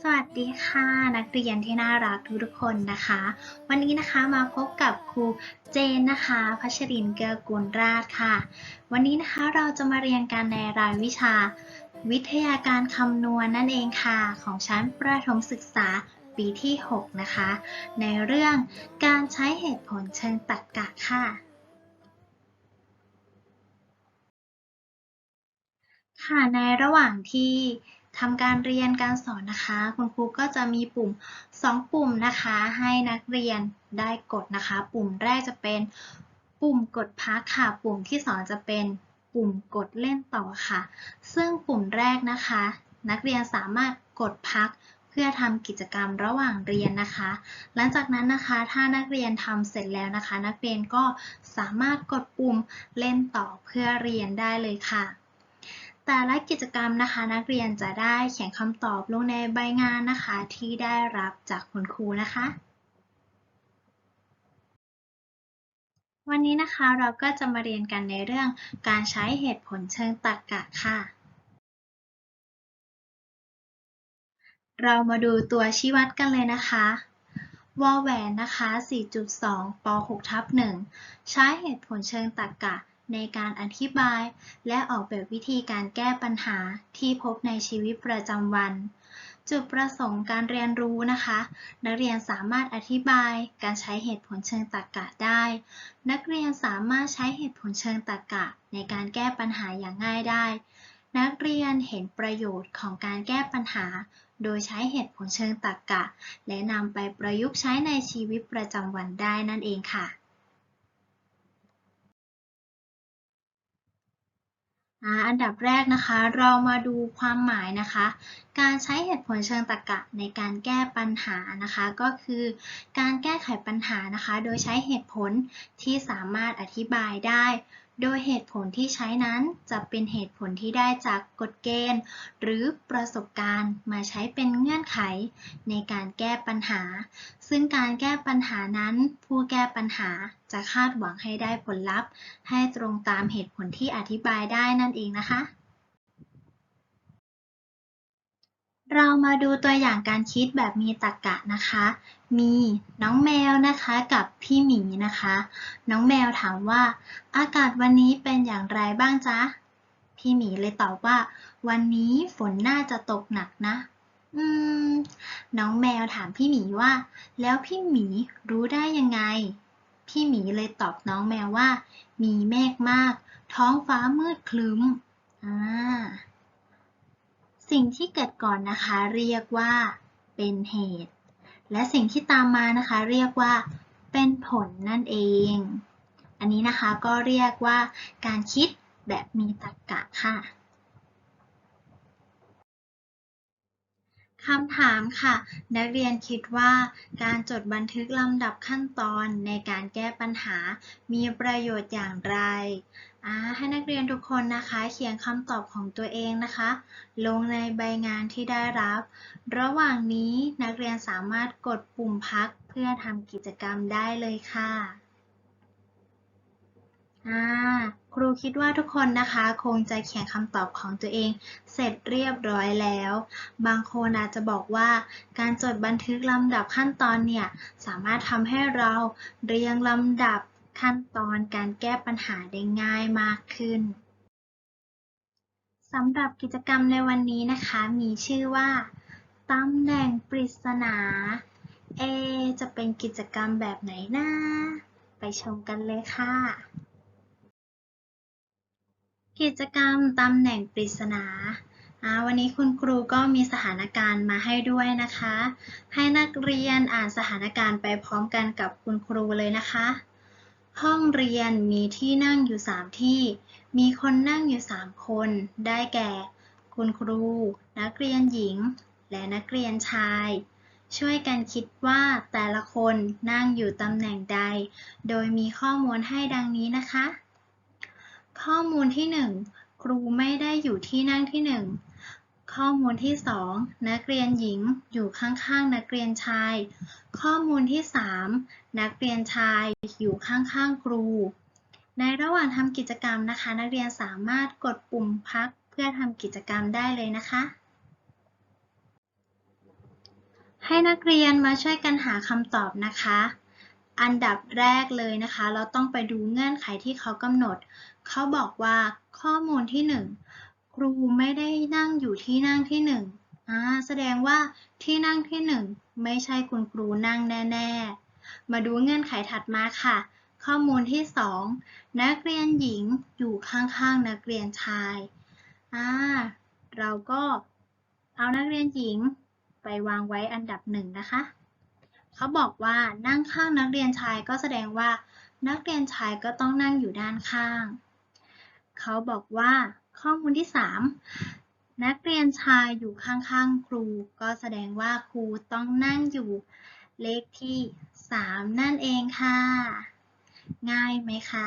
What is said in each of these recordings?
สวัสดีค่ะนักเรียนที่น่ารักทุกๆคนนะคะ วันนี้นะคะมาพบกับครูเจนนะคะพัชรินเกื้อกูลราชค่ะ วันนี้นะคะเราจะมาเรียนกันในรายวิชา วิทยาการคำนวณนั่นเองค่ะ ของชั้นประถมศึกษาปีที่ 6 นะคะ ในเรื่องการใช้เหตุผลเชิงตรรกะค่ะ ค่ะในระหว่างที่ทำการเรียนการสอนนะคะ คุณครูก็จะมีปุ่ม 2 ปุ่มนะคะ ให้นักเรียนได้กดนะคะ ปุ่มแรกจะเป็นปุ่มกดพักค่ะ ปุ่มที่ 2 จะเป็นปุ่มกดเล่นต่อค่ะ ซึ่งปุ่มแรกนะคะ นักเรียนสามารถกดพักเพื่อทำกิจกรรมระหว่างเรียนนะคะ หลังจากนั้นนะคะ ถ้านักเรียนทำเสร็จแล้วนะคะ นักเรียนก็สามารถกดปุ่มเล่นต่อเพื่อเรียนได้เลยค่ะ แต่ละกิจกรรมนะคะ นักเรียนจะได้เขียนคำตอบลงในใบงานนะคะ ที่ได้รับจากคุณครูนะคะ วันนี้นะคะเราก็จะมาเรียนกันในเรื่องการใช้เหตุผลเชิงตรรกะค่ะ เรามาดูตัวชี้วัดกันเลยนะคะวอลแหวนนะคะ 4.2 ป 6 ทับ 1 ใช้เหตุผลเชิงตรรกะ ในการอธิบาย และออกแบบวิธีการแก้ปัญหาที่พบในชีวิตประจำวัน จุดประสงค์การเรียนรู้นะคะ นักเรียนสามารถอธิบายการใช้เหตุผลเชิงตรรกะได้ นักเรียนสามารถใช้เหตุผลเชิงตรรกะ ในการแก้ปัญหาอย่างง่ายได้ นักเรียนเห็นประโยชน์ของการแก้ปัญหา โดยใช้เหตุผลเชิงตรรกะ และนำไปประยุกต์ใช้ในชีวิตประจำวันได้นั่นเองค่ะ อันดับแรกนะคะเรามาดูความหมายนะคะ การใช้เหตุผลเชิงตรรกะในการแก้ปัญหานะคะ ก็คือการแก้ไขปัญหานะคะ โดยใช้เหตุผลที่สามารถอธิบายได้ โดยเหตุผลที่ใช้นั้นจะเป็นเหตุผลที่ได้จากกฎเกณฑ์ หรือประสบการณ์มาใช้เป็นเงื่อนไขในการแก้ปัญหา ซึ่งการแก้ปัญหานั้นผู้แก้ปัญหา จะคาดหวังให้ได้ผลลัพธ์ ให้ตรงตามเหตุผลที่อธิบายได้นั่นเองนะคะ เรามาดูตัวอย่างการคิดแบบมีตรรกะนะคะ มีน้องแมวนะคะกับพี่หมีนะคะ น้องแมวถามว่า อากาศวันนี้เป็นอย่างไรบ้างจ๊ะ พี่หมีเลยตอบว่า วันนี้ฝนน่าจะตกหนักนะอืม น้องแมวถามพี่หมีว่า แล้วพี่หมีรู้ได้ยังไง พี่หมีเลยตอบน้องแมวว่า มีเมฆมาก ท้องฟ้ามืดครึ้มอ่าสิ่งที่เกิดก่อนนะคะ เรียกว่า เป็นเหตุ และสิ่งที่ตามมานะคะ เรียกว่า เป็นผลนั่นเอง อันนี้นะคะก็เรียกว่าการคิดแบบมีตรรกะค่ะ คำถามค่ะ นักเรียนคิดว่าการจดบันทึกลำดับขั้นตอนในการแก้ปัญหา มีประโยชน์อย่างไร ให้นักเรียนทุกคนนะคะเขียนคำตอบของตัวเองนะคะ ลงในใบงานที่ได้รับ ระหว่างนี้นักเรียนสามารถกดปุ่มพักเพื่อทำกิจกรรมได้เลยค่ะ อ่า ครูคิดว่าทุกคนนะคะ คงจะเขียนคำตอบของตัวเอง เสร็จเรียบร้อยแล้ว บางคนอาจจะบอกว่า การจดบันทึกลำดับขั้นตอนเนี่ย สามารถทำให้เราเรียงลำดับขั้นตอนการแก้ปัญหาได้ง่ายมากขึ้นสำหรับกิจกรรมในวันนี้นะคะ มีชื่อว่าตำแหน่งปริศนา เอ จะเป็นกิจกรรมแบบไหนนะ ไปชมกันเลยค่ะ กิจกรรมตำแหน่งปริศนา วันนี้คุณครูก็มีสถานการณ์มาให้ด้วยนะคะ ให้นักเรียนอ่านสถานการณ์ไปพร้อมกันกับคุณครูเลยนะคะ ห้องเรียนมีที่นั่งอยู่ 3 ที่ มีคนนั่งอยู่ 3 คน ได้แก่ คุณครู นักเรียนหญิง และนักเรียนชาย ช่วยกันคิดว่าแต่ละคนนั่งอยู่ตำแหน่งใด โดยมีข้อมูลให้ดังนี้นะคะ ข้อมูลที่ 1 ครูไม่ได้อยู่ที่นั่งที่ 1 ข้อมูลที่ 2 นักเรียนหญิงอยู่ข้างๆ นักเรียนชาย ข้อมูลที่ 3 นักเรียนชายอยู่ข้างๆ ครู ในระหว่างทำกิจกรรมนะคะ นักเรียนสามารถกดปุ่มพักเพื่อทำกิจกรรมได้เลยนะคะ ให้นักเรียนมาช่วยกันหาคำตอบนะคะ อันดับแรกเลยนะคะ เราต้องไปดูเงื่อนไขที่เขากำหนด เขาบอกว่าข้อมูลที่หนึ่งครูไม่ได้นั่งอยู่ที่นั่งที่หนึ่งอ่าแสดงว่าที่นั่งที่หนึ่งไม่ใช่คุณครูนั่งแน่ ๆ มาดูเงื่อนไขถัดมาค่ะ ข้อมูลที่สองนักเรียนหญิงอยู่ข้างๆนักเรียนชายอ่าเราก็เอานักเรียนหญิงไปวางไว้อันดับหนึ่งนะคะเขาบอกว่านั่งข้างนักเรียนชายก็แสดงว่านักเรียนชายก็ต้องนั่งอยู่ด้านข้าง เขาบอกว่าข้อมูลที่ 3 นักเรียนชายอยู่ข้างๆ ครู ก็แสดงว่าครูต้องนั่งอยู่เลขที่ 3 นั่นเองค่ะ ง่ายไหมคะ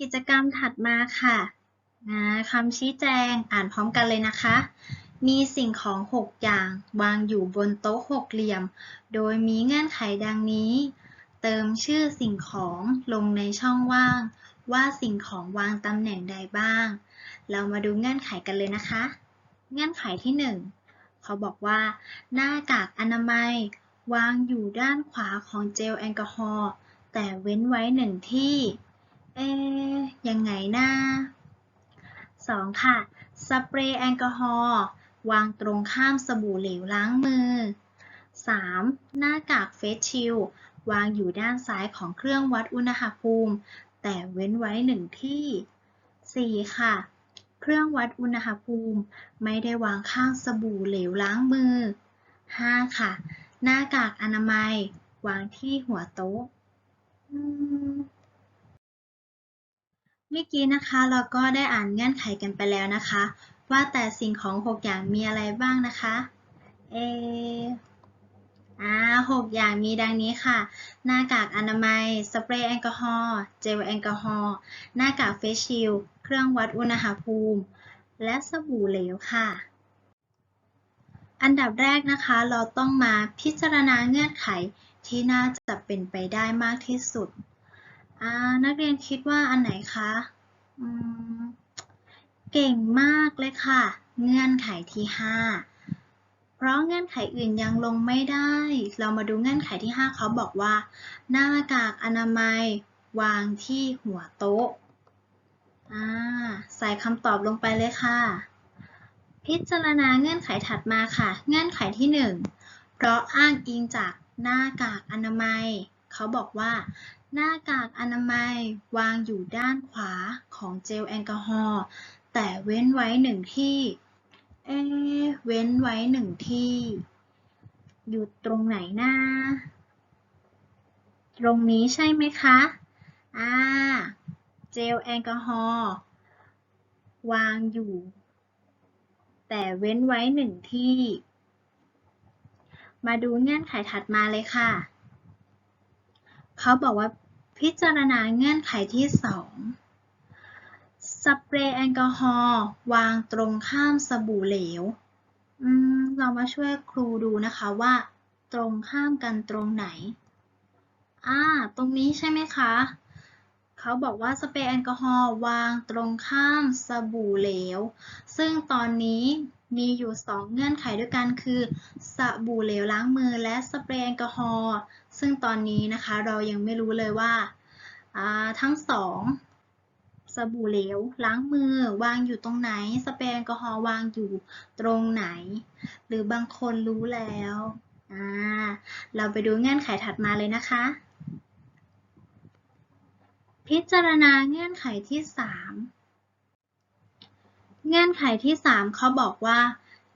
กิจกรรมถัดมาค่ะนะคำชี้แจงอ่านพร้อมกันเลยนะคะ มีสิ่งของ 6 อย่างวางอยู่บนโต๊ะหกเหลี่ยม โดยมีเงื่อนไขดังนี้ เติมชื่อสิ่งของลงในช่องว่าง ว่าสิ่งของวางตำแหน่งใดบ้าง เรามาดูเงื่อนไขกันเลยนะคะ เงื่อนไขที่ 1 เขาบอกว่า หน้ากากอนามัย วางอยู่ด้านขวาของเจลแอลกอฮอล์แต่เว้นไว้หนึ่งที่ เอ๊ยังไงนะ 2. ค่ะ สเปรย์แอลกอฮอล์วางตรงข้ามสบู่เหลวล้างมือ 3. หน้ากากเฟสชิล วางอยู่ด้านซ้ายของเครื่องวัดอุณหภูมิ แต่เว้นไว้หนึ่งที่ 4. ค่ะ เครื่องวัดอุณหภูมิ ไม่ได้วางข้างสบู่เหลวล้างมือ 5. ค่ะ หน้ากากอนามัย วางที่หัวโต๊ะเมื่อกี้นะคะเราก็ได้อ่านเงื่อนไขกันไปแล้วนะคะ ว่าแต่สิ่งของ 6 อย่างมีอะไรบ้างนะคะ เอ อ่าหกอย่างมีดังนี้ค่ะ หน้ากากอนามัย สเปรย์แอลกอฮอล์ เจลแอลกอฮอล์ หน้ากากเฟสชิล เครื่องวัดอุณหภูมิ และสบู่เหลวค่ะ อันดับแรกนะคะ เราต้องมาพิจารณาเงื่อนไขที่น่าจะเป็นไปได้มากที่สุดอ่านักเรียนคิดว่าอันไหนคะเก่งมากเลยค่ะ เงื่อนไขที่ 5 เพราะเงื่อนไขอื่นยังลงไม่ได้ เรามาดูเงื่อนไขที่ 5 เขาบอกว่า หน้ากากอนามัยวางที่หัวโต๊ะใส่คำตอบลงไปเลยค่ะ พิจารณาเงื่อนไขถัดมาค่ะ เงื่อนไขที่ 1 เพราะอ้างอิงจากหน้ากากอนามัย เขาบอกว่า หน้ากากอนามัยวางอยู่ด้านขวาของเจลแอลกอฮอล์แต่เว้นไว้หนึ่งที่ เอ๊ะเว้นไว้หนึ่งที่ อยู่ตรงไหนนะ ตรงนี้ใช่ไหมคะอ่าเจลแอลกอฮอล์วางอยู่ แต่เว้นไว้หนึ่งที่ มาดูเงื่อนไขถัดมาเลยค่ะ เขาบอกว่าพิจารณาเงื่อนไขที่2 สเปรย์แอลกอฮอล์วางตรงข้ามสบู่เหลว เรามาช่วยครูดูนะคะว่า ตรงข้ามกันตรงไหน อ่า ตรงนี้ใช่ไหมคะ เขาบอกว่าสเปรย์แอลกอฮอล์วางตรงข้ามสบู่เหลว ซึ่งตอนนี้มีอยู่ 2 เงื่อนไขด้วยกันคือสบู่เหลวล้างมือและสเปรย์แอลกอฮอล์ ซึ่งตอนนี้นะคะเรายังไม่รู้เลยว่าทั้งสอง สบู่เหลว ล้างมือ วางอยู่ตรงไหน สเปรย์แอลกอฮอล์วางอยู่ตรงไหน หรือบางคนรู้แล้วอ่าเราไปดูเงื่อนไขถัดมาเลยนะคะ พิจารณาเงื่อนไขที่ 3 เงื่อนไขที่ 3เขาบอกว่า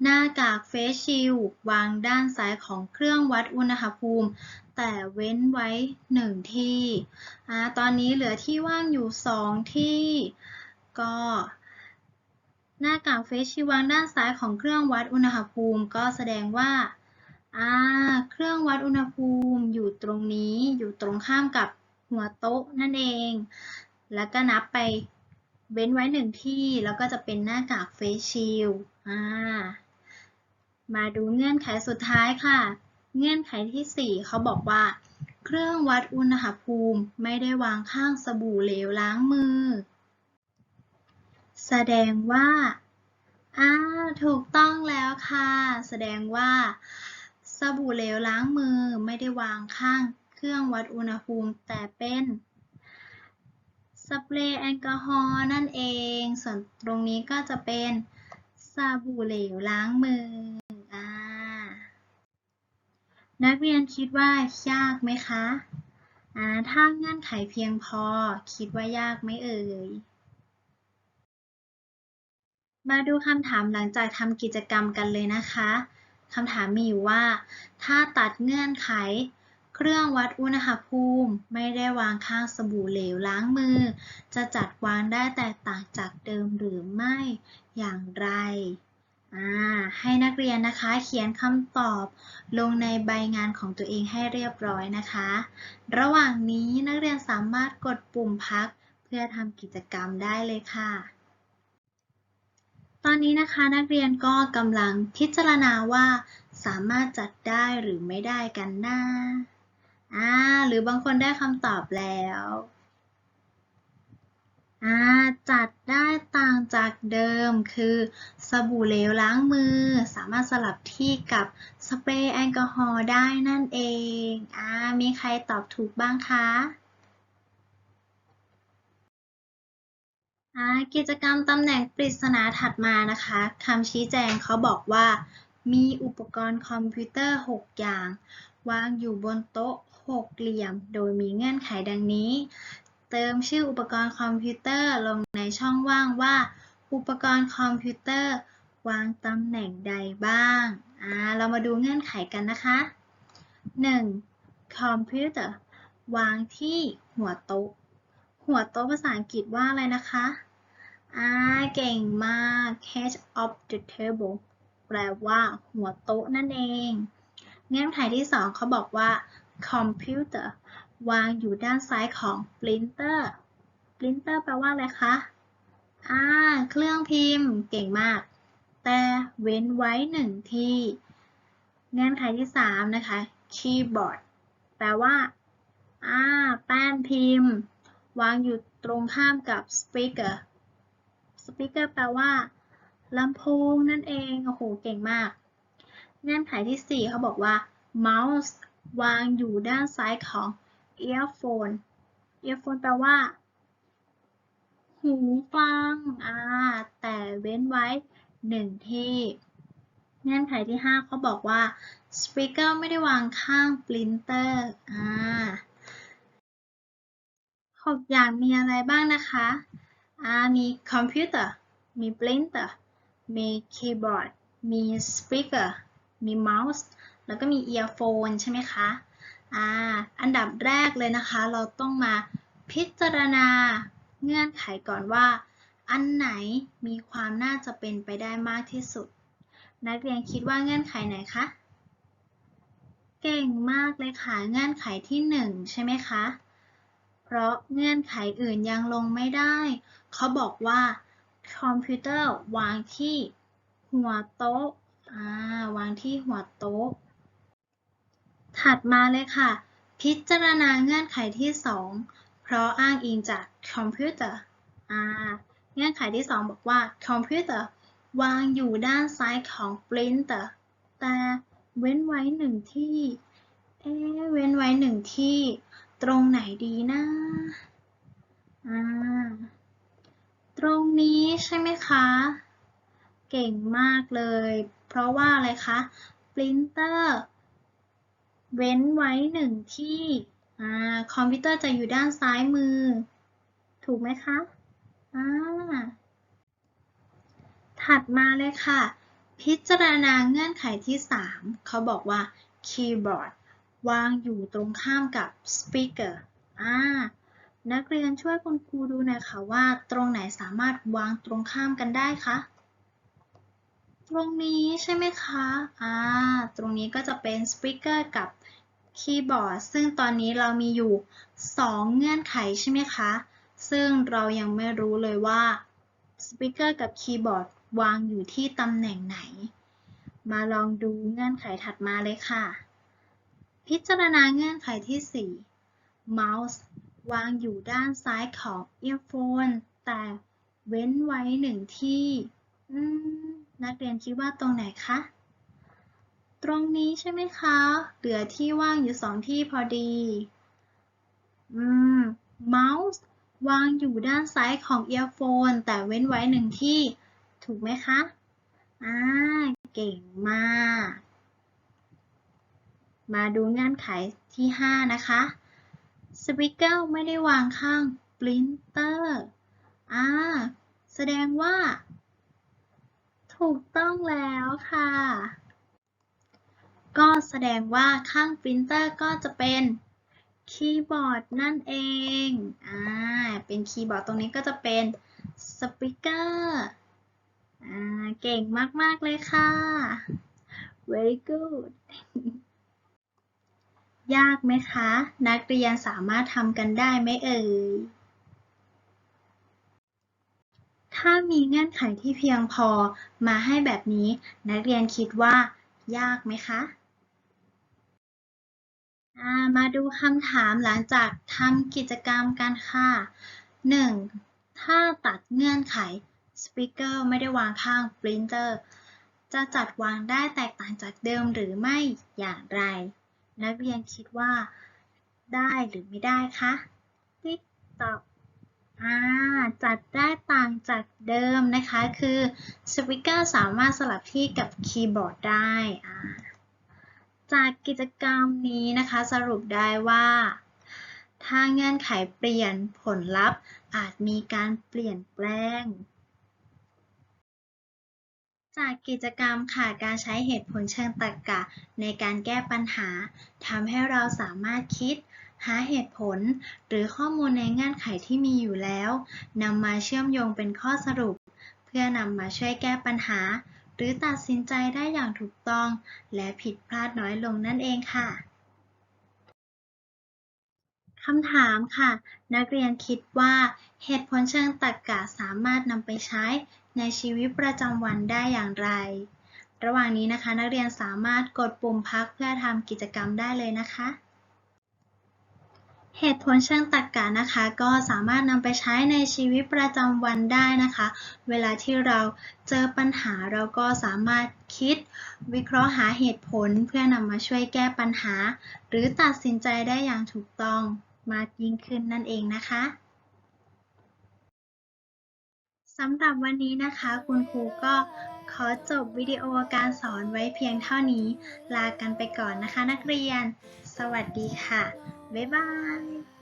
หน้ากากเฟสชิลวางด้านซ้ายของเครื่องวัดอุณหภูมิ แต่เว้นไว้ 1 ที่อ่ตอนนี้เหลือที่ว่างอยู่ 2 ที่ ก็หน้ากากเฟสชิลด์วางด้านซ้ายของเครื่องวัดอุณหภูมิ ก็แสดงว่าเครื่องวัดอุณหภูมิอยู่ตรงนี้อยู่ตรงข้ามกับหัวโต๊ะนั่นเอง แล้วก็นับไปเว้นไว้หนึ่งที่ แล้วก็จะเป็นหน้ากากเฟสชิลมาดูเงื่อนไขสุดท้ายค่ะ เงื่อนไขที่ 4 เขาบอกว่า เครื่องวัดอุณหภูมิไม่ได้วางข้างสบู่เหลวล้างมือ แสดงว่าอ่าถูกต้องแล้วค่ะ แสดงว่า สบู่เหลวล้างมือไม่ได้วางข้างเครื่องวัดอุณหภูมิแต่เป็นสเปรย์แอลกอฮอล์นั่นเอง ส่วนตรงนี้ก็จะเป็นสบู่เหลวล้างมืออ่า นักเรียนคิดว่ายากไหมคะอ่าถ้าเงื่อนไขเพียงพอ คิดว่ายากไหมเอ่ย มาดูคำถามหลังจากทำกิจกรรมกันเลยนะคะคำถามมีอยู่ว่า ถ้าตัดเงื่อนไข เครื่องวัดอุณหภูมิ ไม่ได้วางข้างสบู่เหลวล้างมือ จะจัดวางได้แตกต่างจากเดิมหรือไม่อย่างไร ให้นักเรียนนะคะเขียนคำตอบลงในใบงานของตัวเองให้เรียบร้อยนะคะ ระหว่างนี้นักเรียนสามารถกดปุ่มพัก เพื่อทำกิจกรรมได้เลยค่ะ ตอนนี้นะคะนักเรียนก็กำลังพิจารณาว่า สามารถจัดได้หรือไม่ได้กันนะอ่าหรือบางคนได้คำตอบแล้ว จัดได้ต่างจากเดิม คือสบู่เหลวล้างมือ สามารถสลับที่กับสเปรย์แอลกอฮอล์ได้นั่นเองอ่ามีใครตอบถูกบ้างคะกิจกรรมตำแหน่งปริศนาถัดมานะคะคำชี้แจงเขาบอกว่า มีอุปกรณ์คอมพิวเตอร์ 6 อย่าง วางอยู่บนโต๊ะหกเหลี่ยม โดยมีเงื่อนไขดังนี้ เติมชื่ออุปกรณ์คอมพิวเตอร์ลงในช่องว่างว่า อุปกรณ์คอมพิวเตอร์ วางตำแหน่งใดบ้าง อ่า เรามาดูเงื่อนไขกันนะคะ 1. คอมพิวเตอร์วางที่หัวโต๊ะ หัวโต๊ะภาษาอังกฤษว่าอะไรนะคะ อ่า เก่งมาก head of the table แปลว่าหัวโต๊ะนั่นเอง เงื่อนไขที่สองเขาบอกว่า computer วางอยู่ด้านซ้ายของ printer printer แปลว่าอะไรคะอ่าเครื่องพิมพ์เก่งมาก แต่เว้นไว้หนึ่งที่เงื่อนไขที่สามนะคะ keyboard แปลว่าอ่าแป้นพิมพ์ วางอยู่ตรงข้ามกับ speaker speaker แปลว่าลำโพงนั่นเองโอ้โหเก่งมาก เงื่อนไขที่ 4 เขาบอกว่า mouse วางอยู่ด้านซ้ายของ earphone earphone แปลว่า หูฟัง อ่า แต่เว้นไว้หนึ่งที่เงื่อนไขที่ 5 เขาบอกว่า speaker ไม่ได้วางข้าง printer อ่าหกอย่างมีอะไรบ้างนะคะ อ่า มีคอมพิวเตอร์ มีปรินเตอร์มีคีย์บอร์ด มีสปีกเกอร์มีเมาส์แล้วก็มีเอียร์โฟนใช่ไหมคะ อ่าอันดับแรกเลยนะคะ เราต้องมาพิจารณาเงื่อนไขก่อนว่า อันไหนมีความน่าจะเป็นไปได้มากที่สุด นักเรียนคิดว่าเงื่อนไขไหนคะเก่งมากเลยค่ะเงื่อนไขที่หนึ่งใช่ไหมคะ เพราะเงื่อนไขอื่นยังลงไม่ได้ เขาบอกว่าคอมพิวเตอร์วางที่หัวโต๊ะอ่าวางที่หัวโต๊ะ ถัดมาเลยค่ะ พิจารณาเงื่อนไขที่ 2 เพราะอ้างอิงจากคอมพิวเตอร์เงื่อนไขที่ 2 บอกว่าคอมพิวเตอร์วางอยู่ด้านซ้ายของปรินเตอร์แต่เว้นไว้หนึ่งที่เอ๊เว้นไว้หนึ่งที่ตรงไหนดีนะอ่าตรงนี้ใช่ไหมคะ เก่งมากเลย เพราะว่าอะไรคะปรินเตอร์ เว้นไว้หนึ่งที่คอมพิวเตอร์จะอยู่ด้านซ้ายมือ ถูกไหมคะถัดมาเลยค่ะ พิจารณาเงื่อนไขที่ 3 เขาบอกว่าคีย์บอร์ดวางอยู่ตรงข้ามกับ speaker อ่านักเรียนช่วยคุณครูดูหน่อยค่ะว่าตรงไหนสามารถวางตรงข้ามกันได้คะ ตรงนี้ใช่ไหมคะ อ่า ตรงนี้ก็จะเป็น speaker กับคีย์บอร์ด ซึ่งตอนนี้เรามีอยู่ 2 เงื่อนไขใช่ไหมคะ ซึ่งเรายังไม่รู้เลยว่า speaker กับคีย์บอร์ดวางอยู่ที่ตำแหน่งไหน มาลองดูเงื่อนไขถัดมาเลยค่ะ พิจารณาเงื่อนไขที่4 mouse วางอยู่ด้านซ้ายของ earphone แต่เว้นไว้หนึ่งที่ อืม นักเรียนคิดว่าตรงไหนคะ ตรงนี้ใช่ไหมคะ เหลือที่ว่างอยู่สองที่พอดี อืม เมาส์วางอยู่ด้านซ้ายของเอียร์โฟนแต่เว้นไว้หนึ่งที่ ถูกไหมคะ อ่า เก่งมาก มาดูงื่อนไขที่ 5 นะคะ สปิเกอร์ไม่ได้วางข้างปรินเตอร์ อ่า แสดงว่า ถูกต้องแล้วค่ะ ก็แสดงว่าข้างปรินเตอร์ก็จะเป็นคีย์บอร์ดนั่นเอง อ่า เป็นคีย์บอร์ดตรงนี้ก็จะเป็นสปิเกอร์ อ่า เก่งมาก ๆ เลยค่ะ very good ยากไหมคะ นักเรียนสามารถทำกันได้ไหมเอ่ย ถ้ามีเงื่อนไขที่เพียงพอมาให้แบบนี้ นักเรียนคิดว่า ยากไหมคะามาดูคำถามหลังจากทำกิจกรรมกันค่ะ 1. ถ้าตัดเงื่อนไข Speaker ไม่ได้วางข้าง Printer จะจัดวางได้แตกต่างจากเดิมหรือไม่อย่างไร นักเรียนคิดว่า ได้หรือไม่ได้คะ ติ๊กตอก อ่าจัดได้ต่างจากเดิมนะคะ คือสปิเกอร์สามารถสลับที่กับคีย์บอร์ดได้อ่าจากกิจกรรมนี้นะคะสรุปได้ว่า ถ้าเงื่อนไขเปลี่ยนผลลัพธ์อาจมีการเปลี่ยนแปลง จากกิจกรรมค่ะการใช้เหตุผลเชิงตรรกะ ในการแก้ปัญหาทำให้เราสามารถคิด หาเหตุผล หรือข้อมูลในเงื่อนไขที่มีอยู่แล้วนำมาเชื่อมโยงเป็นข้อสรุป เพื่อนำมาช่วยแก้ปัญหา หรือตัดสินใจได้อย่างถูกต้อง และผิดพลาดน้อยลงนั่นเองค่ะคำถามค่ะ นักเรียนคิดว่าเหตุผลเชิงตรรกะสามารถนำไปใช้ ในชีวิตประจำวันได้อย่างไร ระหว่างนี้นะคะ นักเรียนสามารถกดปุ่มพักเพื่อทำกิจกรรมได้เลยนะคะ เหตุผลเชิงตรรกะนะคะ ก็สามารถนำไปใช้ในชีวิตประจำวันได้นะคะ เวลาที่เราเจอปัญหาเราก็สามารถคิด วิเคราะห์หาเหตุผลเพื่อนำมาช่วยแก้ปัญหา หรือตัดสินใจได้อย่างถูกต้องมากยิ่งขึ้นนั่นเองนะคะ สำหรับวันนี้นะคะ คุณครูก็ขอจบวิดีโอการสอนไว้เพียงเท่านี้ ลากันไปก่อนนะคะนักเรียน สวัสดีค่ะ บ๊ายบาย